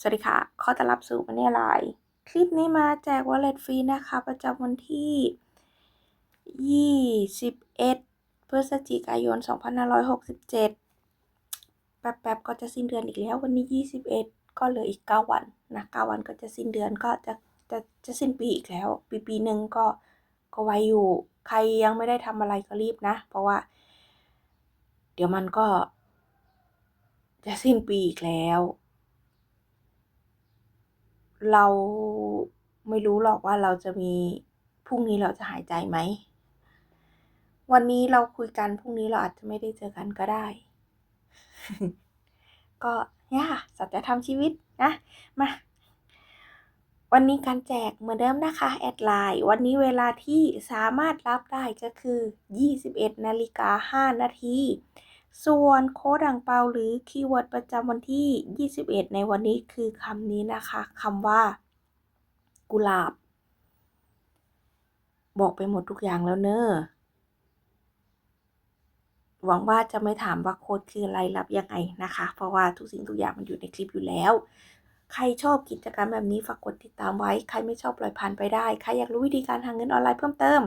สวัสดีค่ะ ขอต้อนรับสู่มันนี่ไลน์คลิปนี้มาแจกวอลเล็ตฟรีนะคะ ประจำวันที่ 21 พฤศจิกายน 2567 แป๊บๆ ก็จะสิ้นเดือนอีกแล้ว วันนี้ 21 ก็เหลืออีก 9 วันนะ 9 วันก็จะสิ้นเดือนก็จะจะจะสิ้นปีอีกแล้ว ปีปีหนึ่งก็ก็ไวอยู่ ใครยังไม่ได้ทำอะไรก็รีบนะ เพราะว่า เดี๋ยวมันก็ จะสิ้นปีอีกแล้ว เราไม่รู้หรอกว่าเราจะมีพรุ่งนี้เราจะหายใจไหม วันนี้เราคุยกันพรุ่งนี้เราอาจจะไม่ได้เจอกันก็ได้ ก็เนี่ยค่ะสัจธรรมชีวิตนะมาวันนี้การแจกเหมือนเดิมนะคะแอดไลน์วันนี้เวลาที่สามารถรับได้ก็คือ 21นาฬิกา5นาที ส่วนโค้ดอ่างเปาหรือคีย์เวิร์ดประจำวันที่ 21 ในวันนี้คือคำนี้นะคะคำว่า กุหลาบ บอกไปหมดทุกอย่างแล้วเนอะหวังว่าจะไม่ถามว่าโค้ดคืออะไรรับยังไงนะคะ เพราะว่าทุกสิ่งทุกอย่างมันอยู่ในคลิปอยู่แล้ว ใครชอบกิจกรรมแบบนี้ฝากกดติดตามไว้ ใครไม่ชอบปล่อยผ่านไปได้ ใครอยากรู้วิธีการหาเงินออนไลน์เพิ่มเติม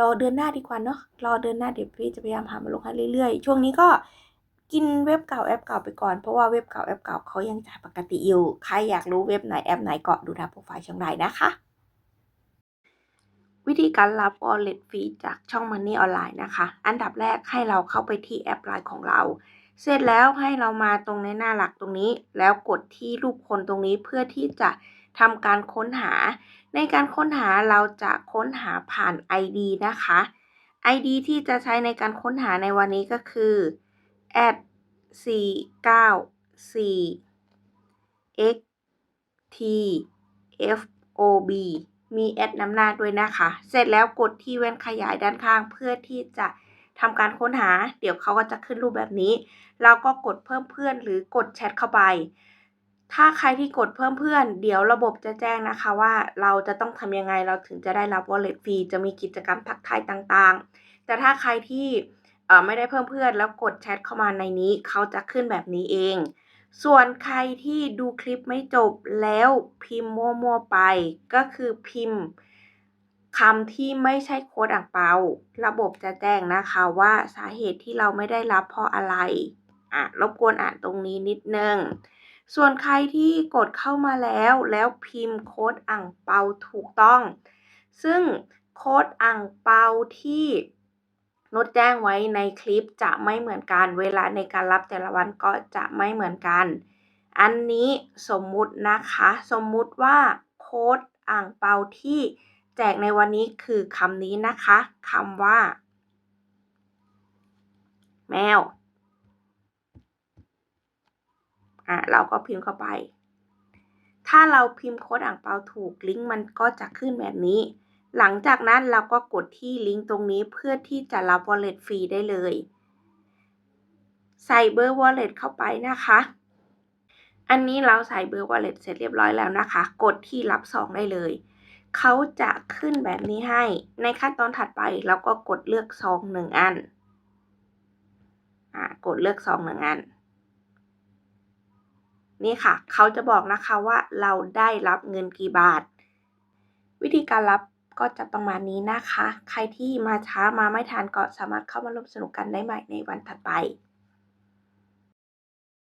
รอเดือนหน้าดีกว่าเนาะรอเดือนหน้าเดี๋ยวพี่จะพยายามหามาลงให้เรื่อยๆ ช่วงนี้ก็กินเว็บเก่าแอปเก่าไปก่อนเพราะว่าเว็บเก่าแอปเก่าเขายังจ่ายปกติอยู่ใครอยากรู้เว็บไหนแอปไหนก็ดูทางโปรไฟล์ช่องใดนะคะวิธีการรับ wallet ฟรีจากช่อง Money Online นะคะ อันดับแรกให้เราเข้าไปที่แอปไลน์ของเรา เสร็จแล้วให้เรามาตรงในหน้าหลักตรงนี้ แล้วกดที่รูปคนตรงนี้เพื่อที่จะ ทำการค้นหา ในการค้นหาเราจะค้นหาผ่าน ID นะคะ ID ที่จะใช้ในการค้นหาในวันนี้ก็คือ at 494 x t f o b มีแอดนำหน้าด้วยนะคะ เสร็จแล้วกดที่แว่นขยายด้านข้างเพื่อที่จะทำการค้นหา เดี๋ยวเขาก็จะขึ้นรูปแบบนี้ เราก็กดเพิ่มเพื่อนหรือกดแชทเข้าไป ถ้าใครที่กดเพิ่มเพื่อน เดี๋ยวระบบจะแจ้งนะคะว่าเราจะต้องทำยังไงเราถึงจะได้รับ wallet ฟรีจะมีกิจกรรมทักทายต่างๆ แต่ถ้าใครที่ไม่ได้เพิ่มเพื่อนแล้วกดแชทเข้ามาในนี้ เขาจะขึ้นแบบนี้เอง ส่วนใครที่ดูคลิปไม่จบแล้วพิมพ์มั่วๆไป ก็คือพิมพ์คำที่ไม่ใช่โค้ดอ่างเปา ระบบจะแจ้งนะคะว่าสาเหตุที่เราไม่ได้รับเพราะอะไรอะรบกวนอ่านตรงนี้นิดนึง ส่วนใครที่กดเข้ามาแล้วแล้วพิมพ์โค้ดอ่างเปาถูกต้อง ซึ่งโค้ดอ่างเปาที่นดแจ้งไว้ในคลิปจะไม่เหมือนกัน เวลาในการรับแต่ละวันก็จะไม่เหมือนกัน อันนี้สมมุตินะคะ สมมุติว่าโค้ดอ่างเปาที่แจกในวันนี้คือคำนี้นะคะคำว่า แมว อะเราก็พิมพ์เข้าไป ถ้าเราพิมพ์โค้ดอ่างเปาถูกลิงก์มันก็จะขึ้นแบบนี้ หลังจากนั้นเราก็กดที่ลิงก์ตรงนี้เพื่อที่จะรับ wallet ฟรีได้เลย ใส่เบอร์ wallet เข้าไปนะคะ อันนี้เราใส่เบอร์ wallet เสร็จเรียบร้อยแล้วนะคะ กดที่รับซองได้เลยเขาจะขึ้นแบบนี้ให้ ในขั้นตอนถัดไปเราก็กดเลือกซองหนึ่งอัน อ่า กดเลือกซองหนึ่งอัน นี่ค่ะ เขาจะบอกนะคะว่าเราได้รับเงินกี่บาท วิธีการรับก็จะประมาณนี้นะคะ ใครที่มาช้ามาไม่ทันก็สามารถเข้ามาร่วมสนุกกันได้ใหม่ในวันถัดไป